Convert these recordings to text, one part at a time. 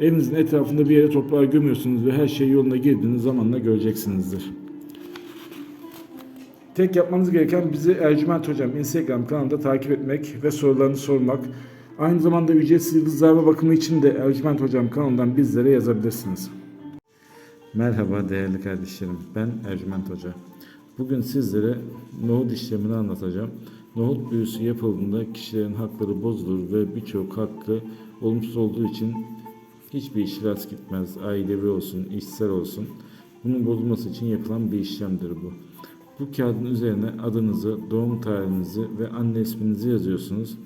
evinizin etrafında bir yere toprağa gömüyorsunuz ve her şey yoluna girdiğiniz zamanla göreceksinizdir. Tek yapmanız gereken bizi Ercüment Hocam Instagram kanalında takip etmek ve sorularını sormak. Aynı zamanda ücretsiz yıldızlarla bakımı için de Ercüment Hocam kanalından bizlere yazabilirsiniz. Merhaba değerli kardeşlerim. Ben Ercüment Hoca. Bugün sizlere nohut işlemini anlatacağım. Nohut büyüsü yapıldığında kişilerin hakları bozulur ve birçok hakkı olumsuz olduğu için hiçbir iş rast gitmez. Ailevi olsun, işsel olsun. Bunun bozulması için yapılan bir işlemdir bu. Bu kağıdın üzerine adınızı, doğum tarihinizi ve anne isminizi yazıyorsunuz.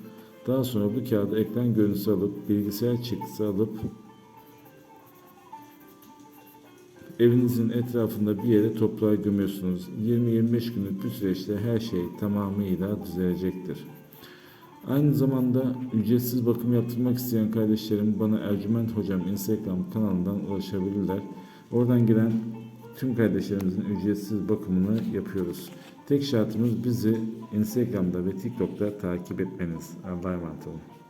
Daha sonra bu kağıdı ekran görüntüsü alıp, bilgisayar çıktısı alıp evinizin etrafında bir yere toprağa gömüyorsunuz. 20-25 günlük bir süreçte her şey tamamıyla düzelecektir. Aynı zamanda ücretsiz bakım yaptırmak isteyen kardeşlerim bana Ercüment Hocam Instagram kanalından ulaşabilirler. Oradan gelen tüm kardeşlerimizin ücretsiz bakımını yapıyoruz. Tek şartımız bizi Instagram'da ve TikTok'ta takip etmeniz. Allah'a emanet olun.